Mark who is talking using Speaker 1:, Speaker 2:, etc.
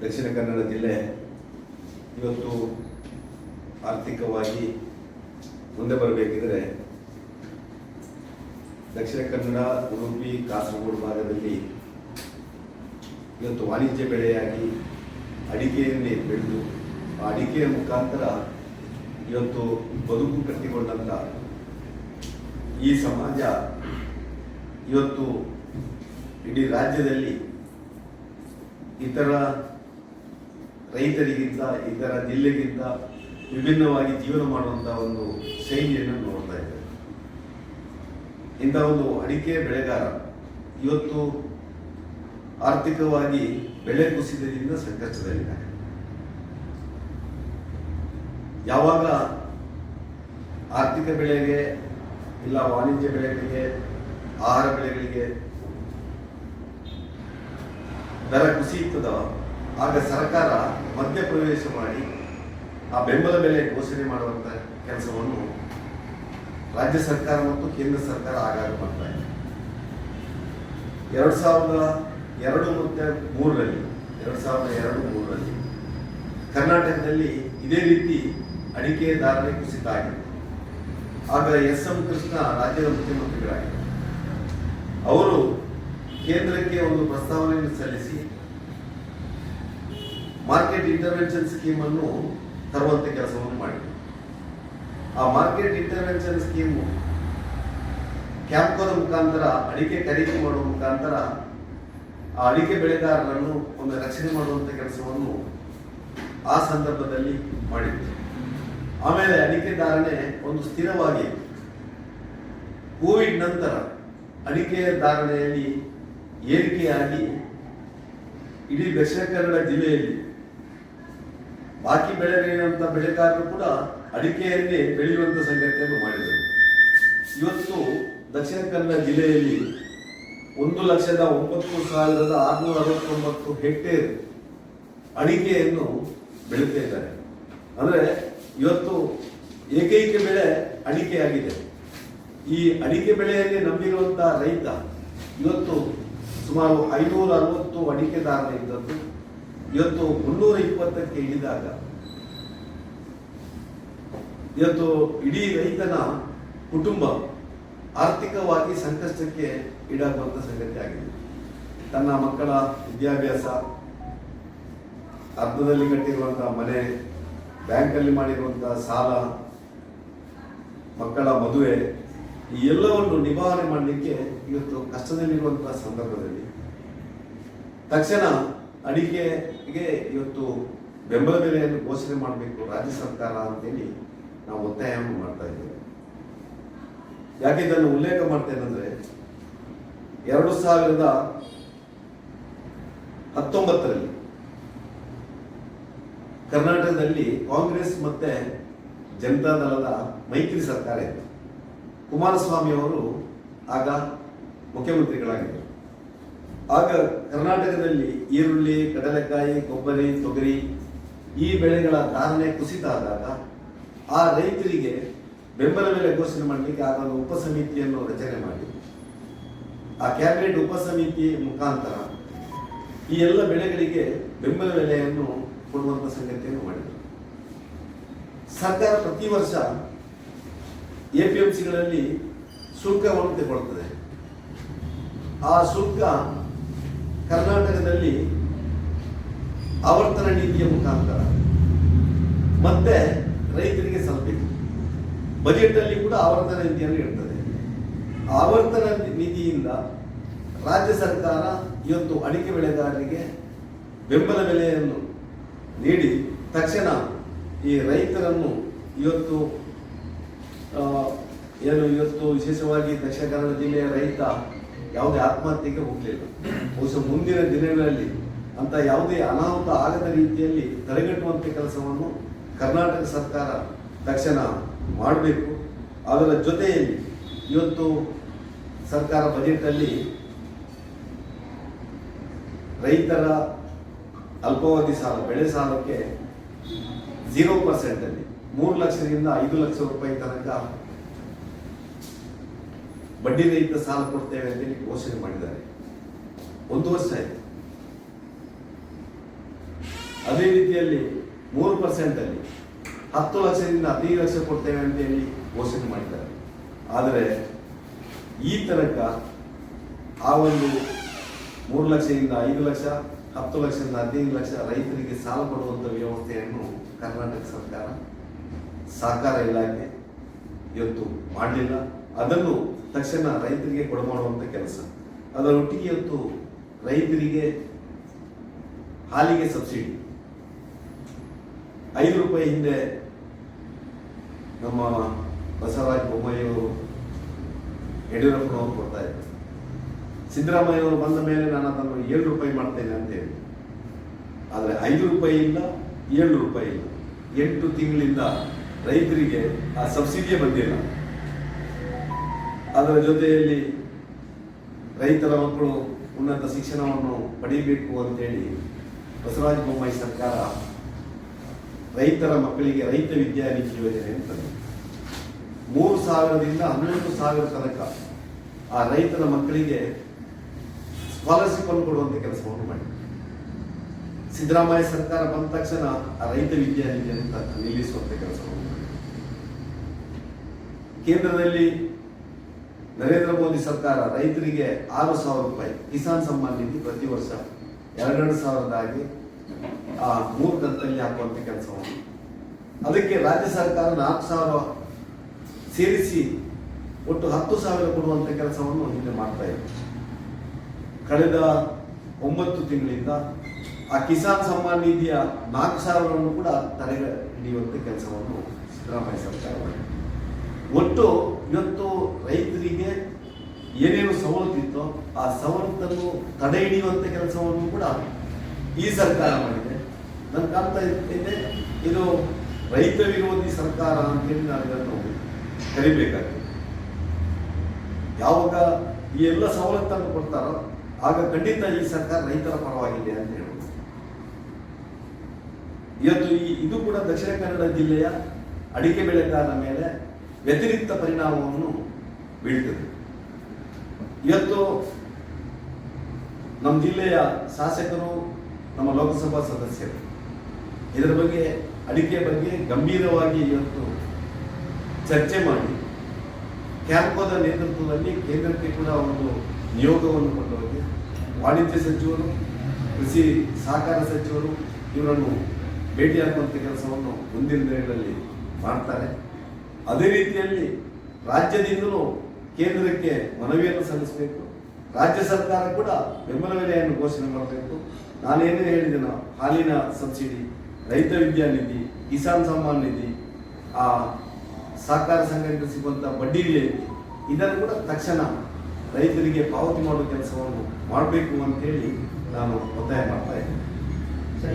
Speaker 1: ದಕ್ಷಿಣ ಕನ್ನಡ ಜಿಲ್ಲೆ ಇವತ್ತು ಆರ್ಥಿಕವಾಗಿ ಮುಂದೆ ಬರಬೇಕಿದ್ರೆ ದಕ್ಷಿಣ ಕನ್ನಡ, ಉಡುಪಿ, ಕಾಸರಗೋಡು ಭಾಗದಲ್ಲಿ ಇವತ್ತು ವಾಣಿಜ್ಯ ಬೆಳೆಯಾಗಿ ಅಡಿಕೆಯನ್ನೇ ಬೆಳೆದು, ಆ ಅಡಿಕೆಯ ಮುಖಾಂತರ ಇವತ್ತು ಬದುಕು ಕಟ್ಟಿಕೊಂಡಂತ ಈ ಸಮಾಜ ಇವತ್ತು ಇಡೀ ರಾಜ್ಯದಲ್ಲಿ ಇತರ ರೈತರಿಗಿಂತ, ಇತರ ಜಿಲ್ಲೆಗಿಂತ ವಿಭಿನ್ನವಾಗಿ ಜೀವನ ಮಾಡುವಂತಹ ಒಂದು ಶೈಲಿಯನ್ನು ನೋಡ್ತಾ ಇದ್ದೇವೆ ಇಂಥ ಒಂದು ಅಡಿಕೆ ಬೆಳೆಗಾರ ಇವತ್ತು ಆರ್ಥಿಕವಾಗಿ ಬೆಳೆ ಕುಸಿತದಿಂದ ಸಂಕಷ್ಟದಲ್ಲಿದ್ದಾರೆ ಯಾವಾಗ ಆರ್ಥಿಕ ಬೆಳೆಗೆ ಇಲ್ಲ ವಾಣಿಜ್ಯ ಬೆಳೆಗಳಿಗೆ, ಆಹಾರ ಬೆಳೆಗಳಿಗೆ ದರ ಕುಸಿಯುತ್ತದೋ ಆಗ ಸರ್ಕಾರ ಮಧ್ಯಪ್ರವೇಶ ಮಾಡಿ ಆ ಬೆಂಬಲ ಬೆಲೆ ಘೋಷಣೆ ಮಾಡುವಂತಹ ಕೆಲಸವನ್ನು ರಾಜ್ಯ ಸರ್ಕಾರ ಮತ್ತು ಕೇಂದ್ರ ಸರ್ಕಾರ ಆಗಾಗ ಮಾಡ್ತಾ ಇದೆ. ಎರಡು ಸಾವಿರದ ಎರಡು ಮತ್ತು ಮೂರರಲ್ಲಿ, ಎರಡು ಸಾವಿರದ ಎರಡು ಮೂರರಲ್ಲಿ ಕರ್ನಾಟಕದಲ್ಲಿ ಇದೇ ರೀತಿ ಅಡಿಕೆ ಧಾರಣೆ ಕುಸಿತ ಆಗಿದೆ ಆಗ ಎಸ್ ಎಂ ಕೃಷ್ಣ ರಾಜ್ಯದ ಮುಖ್ಯಮಂತ್ರಿಗಳಾಗಿದ್ದರು. ಅವರು ಕೇಂದ್ರಕ್ಕೆ ಒಂದು ಪ್ರಸ್ತಾವನೆಯನ್ನು ಸಲ್ಲಿಸಿ ಮಾರ್ಕೆಟ್ ಇಂಟರ್ವೆನ್ಷನ್ ಸ್ಕೀಮ್ ಅನ್ನು ತರುವಂತೆ ಕೆಲಸವನ್ನು ಮಾಡಿದ್ರು. ಆ ಮಾರ್ಕೆಟ್ ಇಂಟರ್ವೆನ್ಷನ್ ಸ್ಕೀಮು ಕ್ಯಾಂಪದ ಮುಖಾಂತರ, ಅಡಿಕೆ ಖರೀದಿ ಮಾಡುವ ಮುಖಾಂತರ, ಆ ಅಡಿಕೆ ಬೆಳೆಗಾರರನ್ನು ಒಂದು ರಕ್ಷಣೆ ಮಾಡುವಂತ ಕೆಲಸವನ್ನು ಆ ಸಂದರ್ಭದಲ್ಲಿ ಮಾಡಿದ್ರು. ಆಮೇಲೆ ಅಡಿಕೆ ಧಾರಣೆ ಒಂದು ಸ್ಥಿರವಾಗಿ ಕೋವಿಡ್ ನಂತರ ಅಡಿಕೆ ಧಾರಣೆಯಲ್ಲಿ ಏರಿಕೆಯಾಗಿ ಇಡೀ ದಕ್ಷಿಣ ಕನ್ನಡ ಜಿಲ್ಲೆಯಲ್ಲಿ ಬಾಕಿ ಬೆಳೆ ಬೆಳೆಯುವಂಥ ಬೆಳೆಗಾರರು ಕೂಡ ಅಡಿಕೆಯಲ್ಲಿ ಬೆಳೆಯುವಂತ ಸಂಗತಿಯನ್ನು ಮಾಡಿದರು. ಇವತ್ತು ದಕ್ಷಿಣ ಕನ್ನಡ ಜಿಲ್ಲೆಯಲ್ಲಿ ಒಂದು ಲಕ್ಷದ ಒಂಬತ್ತು ಸಾವಿರದ ಆರುನೂರ ಅರವತ್ತೊಂಬತ್ತು ಹೆಕ್ಟೇರ್ ಅಡಿಕೆಯನ್ನು ಬೆಳೀತಾ ಇದ್ದಾರೆ. ಅಂದ್ರೆ ಇವತ್ತು ಏಕೈಕ ಬೆಳೆ ಅಡಿಕೆಯಾಗಿದೆ ಈ ಅಡಿಕೆ ಬೆಳೆಯಲ್ಲಿ ನಂಬಿರುವಂತಹ ರೈತ ಇವತ್ತು ಸುಮಾರು ಐನೂರ ಅರವತ್ತು ಅಡಿಕೆ ಧಾರಣೆ ಇದ್ದದ್ದು ಇವತ್ತು ಮುನ್ನೂರ ಇಪ್ಪತ್ತಕ್ಕೆ ಇಳಿದಾಗ, ಇವತ್ತು ಇಡೀ ರೈತನ ಕುಟುಂಬ ಆರ್ಥಿಕವಾಗಿ ಸಂಕಷ್ಟಕ್ಕೆ ಈಡಾಗುವಂತ ಸಂಗತಿ ಆಗಿದೆ. ತನ್ನ ಮಕ್ಕಳ ವಿದ್ಯಾಭ್ಯಾಸ, ಅರ್ಧದಲ್ಲಿ ಕಟ್ಟಿರುವಂತಹ ಮನೆ, ಬ್ಯಾಂಕಲ್ಲಿ ಮಾಡಿರುವಂತಹ ಸಾಲ, ಮಕ್ಕಳ ಮದುವೆ, ಈ ಎಲ್ಲವನ್ನು ನಿವಾರಣೆ ಮಾಡಲಿಕ್ಕೆ ಇವತ್ತು ಕಷ್ಟದಲ್ಲಿರುವಂತಹ ಸಂದರ್ಭದಲ್ಲಿ ತಕ್ಷಣ ಅಡಿಕೆಗೆ ಇವತ್ತು ಬೆಂಬಲ ಬೆಲೆಯನ್ನು ಘೋಷಣೆ ಮಾಡಬೇಕು ರಾಜ್ಯ ಸರ್ಕಾರ ಅಂತೇಳಿ ನಾವು ಒತ್ತಾಯವನ್ನು ಮಾಡ್ತಾ ಇದ್ದೇವೆ. ಯಾಕೆ ಇದನ್ನು ಉಲ್ಲೇಖ ಮಾಡ್ತೇನೆಂದ್ರೆ ಎರಡು ಸಾವಿರದ ಹತ್ತೊಂಬತ್ತರಲ್ಲಿ ಕರ್ನಾಟಕದಲ್ಲಿ ಕಾಂಗ್ರೆಸ್ ಮತ್ತೆ ಜನತಾದಳದ ಮೈತ್ರಿ ಸರ್ಕಾರ ಇತ್ತು. ಕುಮಾರಸ್ವಾಮಿ ಅವರು ಆಗ ಮುಖ್ಯಮಂತ್ರಿಗಳಾಗಿದ್ದರು. ಆಗ ಕರ್ನಾಟಕದಲ್ಲಿ ಈರುಳ್ಳಿ, ಕಡಲೆಕಾಯಿ, ಕೊಬ್ಬರಿ, ತೊಗರಿ ಈ ಬೆಳೆಗಳ ಧಾರಣೆ ಕುಸಿತ ಆದಾಗ ಆ ರೈತರಿಗೆ ಬೆಂಬಲ ಬೆಲೆ ಘೋಷಣೆ ಮಾಡಲಿಕ್ಕೆ ಆಗ ಉಪ ಸಮಿತಿಯನ್ನು ರಚನೆ ಮಾಡಿ ಆ ಕ್ಯಾಬಿನೆಟ್ ಉಪ ಸಮಿತಿ ಮುಖಾಂತರ ಈ ಎಲ್ಲ ಬೆಳೆಗಳಿಗೆ ಬೆಂಬಲ ಬೆಲೆಯನ್ನು ಕೊಡುವಂತ ಸಂಗತಿಯನ್ನು ಮಾಡಿದರು. ಸರ್ಕಾರ ಪ್ರತಿ ವರ್ಷ ಎಪಿಎಂಸಿಗಳಲ್ಲಿ ಶುಲ್ಕವನ್ನು ತೆಗೊಳ್ಳುತ್ತದೆ ಆ ಶುಲ್ಕ ಕರ್ನಾಟಕದಲ್ಲಿ ಆವರ್ತನ ನೀತಿಯ ಮುಖಾಂತರ ಮತ್ತೆ ರೈತರಿಗೆ ಸಲ್ಲಬೇಕು ಬಜೆಟ್ ಅಲ್ಲಿ ಕೂಡ ಆವರ್ತನ ನೀತಿಯನ್ನು ಇರ್ತದೆ ಆವರ್ತನ ನೀತಿಯಿಂದ ರಾಜ್ಯ ಸರ್ಕಾರ ಇವತ್ತು ಅಡಿಕೆ ಬೆಳೆಗಾರರಿಗೆ ಬೆಂಬಲ ಬೆಲೆಯನ್ನು ನೀಡಿ ತಕ್ಷಣ ಈ ರೈತರನ್ನು ಇವತ್ತು ಏನು ಇವತ್ತು ವಿಶೇಷವಾಗಿ ದಕ್ಷಿಣ ಕನ್ನಡ ಜಿಲ್ಲೆಯ ರೈತ ಯಾವುದೇ ಆತ್ಮಹತ್ಯೆಗೆ ಹೋಗಲಿಲ್ಲ. ಬಹುಶಃ ಮುಂದಿನ ದಿನಗಳಲ್ಲಿ ಅಂತ ಯಾವುದೇ ಅನಾಹುತ ಆಗದ ರೀತಿಯಲ್ಲಿ ತಡೆಗಟ್ಟುವಂತೆ ಕೆಲಸವನ್ನು ಕರ್ನಾಟಕ ಸರ್ಕಾರ ತಕ್ಷಣ ಮಾಡಬೇಕು. ಅದರ ಜೊತೆಯಲ್ಲಿ ಇವತ್ತು ಸರ್ಕಾರ ಬಜೆಟಲ್ಲಿ ರೈತರ ಅಲ್ಪಾವಧಿ ಸಾಲ, ಬೆಳೆ ಸಾಲಕ್ಕೆ ಜೀರೋ ಪರ್ಸೆಂಟಲ್ಲಿ ಮೂರು ಲಕ್ಷದಿಂದ ಐದು ಲಕ್ಷ ರೂಪಾಯಿ ತನಕ ಬಡ್ಡಿ ರಹಿತ ಸಾಲ ಕೊಡ್ತೇವೆ ಅಂತೇಳಿ ಘೋಷಣೆ ಮಾಡಿದ್ದಾರೆ. ಒಂದು ವರ್ಷ ಆಯ್ತು. ಅದೇ ರೀತಿಯಲ್ಲಿ ಮೂರು ಪರ್ಸೆಂಟಲ್ಲಿ ಹತ್ತು ಲಕ್ಷದಿಂದ ಹದಿನೈದು ಲಕ್ಷ ಕೊಡ್ತೇವೆ ಅಂತೇಳಿ ಘೋಷಣೆ ಮಾಡಿದ್ದಾರೆ. ಆದರೆ ಈ ತನಕ ಆ ಒಂದು ಮೂರು ಲಕ್ಷದಿಂದ ಐದು ಲಕ್ಷ, ಹತ್ತು ಲಕ್ಷದಿಂದ ಹದಿನೈದು ಲಕ್ಷ ರೈತರಿಗೆ ಸಾಲ ಕೊಡುವಂಥ ವ್ಯವಸ್ಥೆಯನ್ನು ಕರ್ನಾಟಕ ಸರ್ಕಾರ, ಸಹಕಾರ ಇಲಾಖೆ ಇವತ್ತು ಮಾಡಲಿಲ್ಲ. ಅದನ್ನು ತಕ್ಷಣ ರೈತರಿಗೆ ಕೊಡಮಾಡುವಂಥ ಕೆಲಸ. ಅದರೊಟ್ಟಿಗೆ ಇವತ್ತು ರೈತರಿಗೆ ಹಾಲಿಗೆ ಸಬ್ಸಿಡಿ. ಐದು ರೂಪಾಯಿ ಹಿಂದೆ ನಮ್ಮ ಬಸವರಾಜ ಬೊಮ್ಮಾಯಿಯವರು ಯಡಿಯೂರಪ್ಪನವರು ಕೊಡ್ತಾ ಇದ್ರು. ಸಿದ್ದರಾಮಯ್ಯವರು ಬಂದ ಮೇಲೆ ನಾನು ಅದನ್ನು ಏಳು ರೂಪಾಯಿ ಮಾಡ್ತೇನೆ ಅಂತ ಹೇಳಿ. ಆದರೆ ಐದು ರೂಪಾಯಿ ಇಲ್ಲ, ಏಳು ರೂಪಾಯಿ ಇಲ್ಲ. ಎಂಟು ತಿಂಗಳಿಂದ ರೈತರಿಗೆ ಆ ಸಬ್ಸಿಡಿಯೇ ಬಂದಿಲ್ಲ. ಅದರ ಜೊತೆಯಲ್ಲಿ ರೈತರ ಮಕ್ಕಳು ಉನ್ನತ ಶಿಕ್ಷಣವನ್ನು ಪಡೆಯಬೇಕು ಅಂತೇಳಿ ಬಸವರಾಜ ಬೊಮ್ಮಾಯಿ ಸರ್ಕಾರ ರೈತರ ಮಕ್ಕಳಿಗೆ ರೈತ ವಿದ್ಯಾನಿಧಿ ಯೋಜನೆ ಅಂತ ಮೂರು ಸಾವಿರದಿಂದ ಹನ್ನೊಂದು ಸಾವಿರ ತನಕ ಆ ರೈತರ ಮಕ್ಕಳಿಗೆ ಸ್ಕಾಲರ್ಶಿಪ್ ಅನ್ನು ಕೊಡುವಂತ ಕೆಲಸವನ್ನು ಮಾಡಿ ಸಿದ್ದರಾಮಯ್ಯ ಸರ್ಕಾರ ಬಂದ ತಕ್ಷಣ ಆ ರೈತ ವಿದ್ಯಾನಿಧಿ ಅಂತ ನಿಲ್ಲಿಸುವಂತ ಕೆಲಸವನ್ನು ಮಾಡಿ ಕೇಂದ್ರದಲ್ಲಿ ನರೇಂದ್ರ ಮೋದಿ ಸರ್ಕಾರ ರೈತರಿಗೆ ಆರು ಸಾವಿರ ರೂಪಾಯಿ, ಕಿಸಾನ್ ಸಮ್ಮಾನ್ ನಿಧಿ ಪ್ರತಿ ವರ್ಷ. ಎರಡೆರಡು ಸಾವಿರದಾಗಿ ಆ ಮೂರು ಕಂತಲ್ಲಿ ಹಾಕುವಂತ ಕೆಲಸವನ್ನು. ಅದಕ್ಕೆ ರಾಜ್ಯ ಸರ್ಕಾರ ನಾಲ್ಕು ಸಾವಿರ ಸೇರಿಸಿ ಒಟ್ಟು ಹತ್ತು ಸಾವಿರ ಕೊಡುವಂತ ಕೆಲಸವನ್ನು ಹಿಂದೆ ಮಾಡ್ತಾ ಇದೆ. ಕಳೆದ ಒಂಬತ್ತು ತಿಂಗಳಿಂದ ಆ ಕಿಸಾನ್ ಸಮ್ಮಾನ್ ನಿಧಿಯ ನಾಲ್ಕು ಸಾವಿರವನ್ನು ಕೂಡ ತಡೆ ಹಿಡಿಯುವಂತ ಕೆಲಸವನ್ನು ಸಿದ್ದರಾಮಯ್ಯ ಸರ್ಕಾರ ಮಾಡಿದೆ. ಒಟ್ಟು ಇವತ್ತು ರೈತರಿಗೆ ಏನೇನು ಸವಲತ್ತಿತ್ತೋ ಆ ಸವಲತ್ತನ್ನು ತಡೆ ಹಿಡಿಯುವಂತ ಕೆಲಸವನ್ನು ಕೂಡ ಈ ಸರ್ಕಾರ ಮಾಡಿದೆ. ನನ್ನ ಕಾಣ್ತಾ ಇದ್ದೇನೆ, ಇದು ರೈತ ವಿರೋಧಿ ಸರ್ಕಾರ ಅಂತೇಳಿ ನಾನು ಇದನ್ನು ಕರಿಬೇಕಾಗಿದೆ. ಯಾವಾಗ ಈ ಎಲ್ಲ ಸವಲತ್ತನ್ನು ಕೊಡ್ತಾರೋ, ಆಗ ಖಂಡಿತ ಈ ಸರ್ಕಾರ ರೈತರ ಪರವಾಗಿದೆ ಅಂತ ಹೇಳ್ಬೋದು ಇವತ್ತು ಇದು ಕೂಡ ದಕ್ಷಿಣ ಕನ್ನಡ ಜಿಲ್ಲೆಯ ಅಡಿಕೆ ಬೆಳೆಗಾರರ ಮೇಲೆ ವ್ಯತಿರಿಕ್ತ ಪರಿಣಾಮವನ್ನು ಬೀಳ್ತದೆ. ಇವತ್ತು ನಮ್ಮ ಜಿಲ್ಲೆಯ ಶಾಸಕರು, ನಮ್ಮ ಲೋಕಸಭಾ ಸದಸ್ಯರು, ಇದರ ಬಗ್ಗೆ, ಅಡಿಕೆ ಬಗ್ಗೆ ಗಂಭೀರವಾಗಿ ಇವತ್ತು ಚರ್ಚೆ ಮಾಡಿ ಕ್ಯಾಂಪದ ನೇತೃತ್ವದಲ್ಲಿ ಕೇಂದ್ರಕ್ಕೆ ಕೂಡ ಒಂದು ನಿಯೋಗವನ್ನು ಕೊಟ್ಟವರಿಗೆ, ವಾಣಿಜ್ಯ ಸಚಿವರು, ಕೃಷಿ ಸಹಕಾರ ಸಚಿವರು, ಇವರನ್ನು ಭೇಟಿಯಾಗುವಂಥ ಕೆಲಸವನ್ನು ಮುಂದಿನ ದಿನಗಳಲ್ಲಿ ಮಾಡ್ತಾರೆ. ಅದೇ ರೀತಿಯಲ್ಲಿ ರಾಜ್ಯದಿಂದಲೂ ಕೇಂದ್ರಕ್ಕೆ ಮನವಿಯನ್ನು ಸಲ್ಲಿಸಬೇಕು. ರಾಜ್ಯ ಸರ್ಕಾರ ಕೂಡ ಬೆಂಬಲ ಬೆಲೆಯನ್ನು ಘೋಷಣೆ ಮಾಡಬೇಕು. ನಾನೇನು ಹೇಳಿದೆನೋ ಹಾಲಿನ ಸಬ್ಸಿಡಿ, ರೈತ ವಿದ್ಯಾನಿಧಿ ಕಿಸಾನ್ ಸಮ್ಮಾನ್ ನಿಧಿ, ಆ ಸಹಕಾರ ಸಂಘಕ್ಕೆ ಸಿಗುವಂಥ ಬಡ್ಡಿ ರಿಯಾಯಿತಿ ಇದನ್ನು ಕೂಡ ತಕ್ಷಣ ರೈತರಿಗೆ ಪಾವತಿ ಮಾಡುವ ಕೆಲಸವನ್ನು ಮಾಡಬೇಕು ಅಂತ ಹೇಳಿ ನಾನು ಒತ್ತಾಯ ಮಾಡ್ತಾ